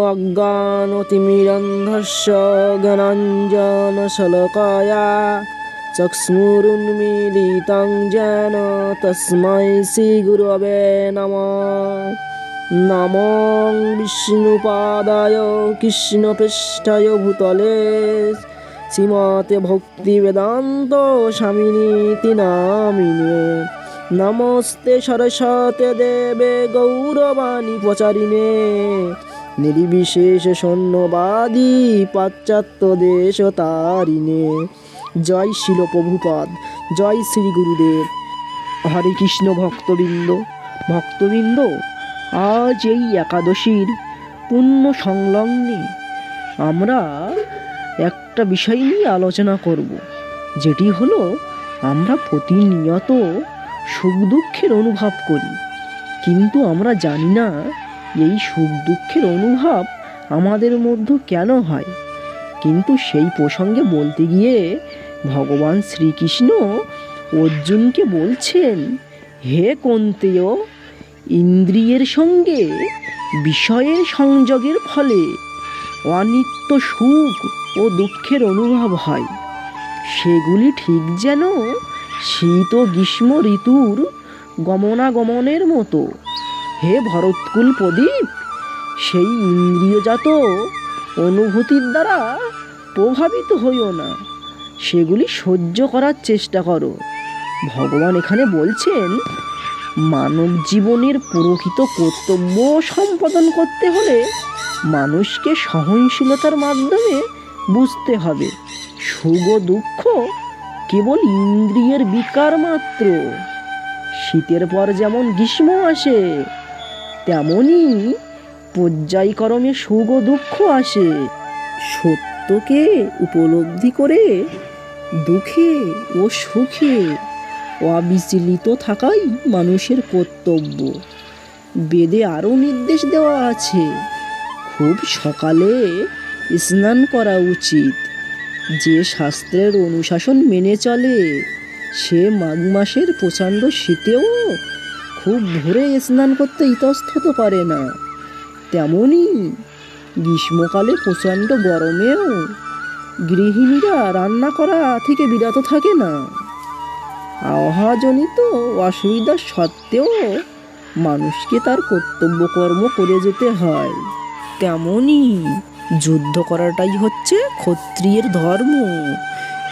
অজ্ঞানতিমিরন্ধস্য জ্ঞানাঞ্জনশলকায়া চক্ষ্মুরুন্মীলিतं যেন তস্मै শ্রীগুরবে নমঃ নমং বিষ্ণুপাদায় কৃষ্ণপৃষ্ঠায় ভূতলে শ্রীমতে ভক্তিবেদান্ত স্বামিনীতি নামিনে নমস্তে সরস্বতে দেবে গৌরবাণী প্রচারিণে। নির্বিশেষ সৈন্যবাদী পাশ্চাত্য দেশ তারিণে। জয় শিল প্রভুপাদ, জয় শ্রী গুরুদেব। হরে কৃষ্ণ ভক্তবৃন্দ ভক্তবৃন্দ, আজ এই একাদশীর পুণ্য সংলগ্নে আমরা একটা বিষয় নিয়ে আলোচনা করব, যেটি হলো আমরা প্রতিনিয়ত সুখ দুঃখের অনুভব করি। কিন্তু আমরা জানি না, এই সুখ দুঃখের অনুভব আমাদের মধ্যে কেন হয়। কিন্তু সেই প্রসঙ্গে বলতে গিয়ে ভগবান শ্রীকৃষ্ণ অর্জুনকে বলছেন, হে কন্তেয়, ইন্দ্রিয়ের সঙ্গে বিষয়ের সংযোগের ফলে অনিত্য সুখ ও দুঃখের অনুভব হয়। সেগুলি ঠিক যেন শীত ও গ্রীষ্ম ঋতুর গমনাগমনের মতো। হে ভরতকুল প্রদীপ, সেই ইন্দ্রিয়জাত অনুভূতির দ্বারা প্রভাবিত হইও না। সেগুলি সহ্য করার চেষ্টা করো। ভগবান এখানে বলছেন, মানব জীবনের প্রকৃত কর্তব্য সম্পাদন করতে হলে মানুষকে সহনশীলতার মাধ্যমে বুঝতে হবে। সুখ দুঃখ কেবল ইন্দ্রিয়ের বিকার মাত্র। শীতের পর যেমন গ্রীষ্ম আসে, তেমনই পর্যায়ক্রমে সুখ ও দুঃখ আসে। সত্যকে উপলব্ধি করে দুঃখে ও সুখে অবিচলিত থাকাই মানুষের কর্তব্য। বেদে আরও নির্দেশ দেওয়া আছে, খুব সকালে স্নান করা উচিত। যে শাস্ত্রের অনুশাসন মেনে চলে, সে মাঘ মাসের প্রচণ্ড শীতেও খুব ভোরে স্নান করতে ইতস্তত পারে না। তেমনি গ্রীষ্মকালে প্রচণ্ড গরমেও গৃহিণীরা রান্না করা থেকে বিরত থাকে না। আবহাওয়াজনিত অসুবিধা সত্ত্বেও মানুষকে তার কর্তব্য কর্ম করে যেতে হয়। তেমনি যুদ্ধ করাটাই হচ্ছে ক্ষত্রিয়ের ধর্ম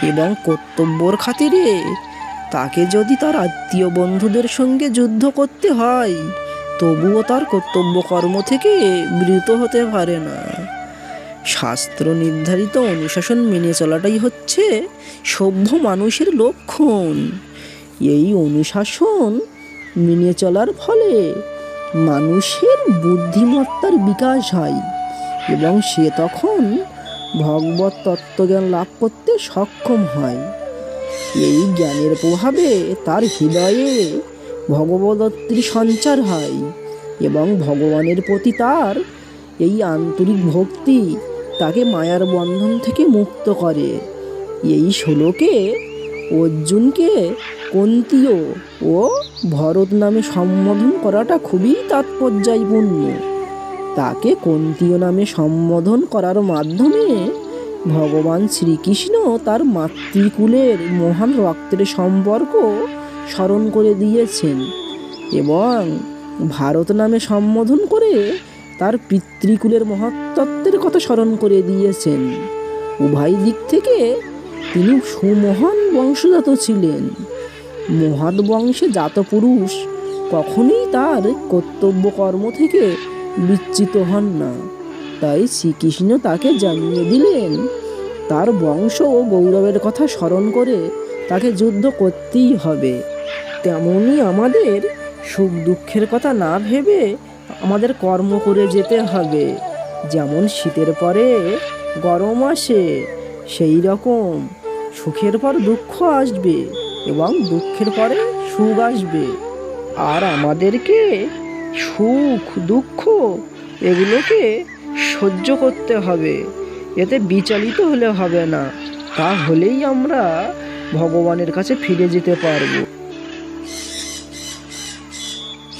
এবং কর্তব্যর খাতিরে। তাকে যদি তার আত্মীয় বন্ধুদের সঙ্গে যুদ্ধ করতে হয়, তবুও তার কর্তব্য কর্ম থেকে বিরত হতে পারে না। শাস্ত্র নির্ধারিত অনুশাসন মেনে চলাটাই হচ্ছে সভ্য মানুষের লক্ষণ। এই অনুশাসন মেনে চলার ফলে মানুষের বুদ্ধিমত্তার বিকাশ হয়। এবং সে তখন ভগবত তত্ত্বজ্ঞান লাভ করতে সক্ষম হয়। এই জ্ঞানের প্রভাবে তার হৃদয়ে ভগবদত্তির সঞ্চার হয় এবং ভগবানের প্রতি তার এই আন্তরিক ভক্তি তাকে মায়ার বন্ধন থেকে মুক্ত করে। এই শ্লোকে অর্জুনকে কন্তীয় ও ভরত নামে সম্বোধন করাটা খুবই তাৎপর্যপূর্ণ। তাকে কন্তীয় নামে সম্বোধন করার মাধ্যমে ভগবান শ্রীকৃষ্ণ তার মাতৃকুলের মহান রক্তের সম্পর্ক স্মরণ করে দিয়েছেন এবং ভারত নামে সম্বোধন করে তার পিতৃকুলের মহত্তত্ত্বের কথা স্মরণ করে দিয়েছেন। উভয় দিক থেকে তিনি সুমহান বংশজাত ছিলেন। মহৎ বংশে জাত পুরুষ কখনোই তার কর্তব্য কর্ম থেকে বিচ্যুত হন না। তাই শ্রীকৃষ্ণ তাকে জানিয়ে দিলেন, তার বংশ ও গৌরবের কথা স্মরণ করে তাকে যুদ্ধ করতেই হবে। তেমনই আমাদের সুখ দুঃখের কথা না ভেবে আমাদের কর্ম করে যেতে হবে। যেমন শীতের পরে গরম আসে, সেই রকম সুখের পর দুঃখ আসবে এবং দুঃখের পরে সুখ আসবে। আর আমাদেরকে সুখ, দুঃখ, এগুলোকে সহ্য করতে হবে। এতে বিচালিত হলে হবে না। তা হলেই আমরা ভগবানের কাছে ফিরে যেতে পারব।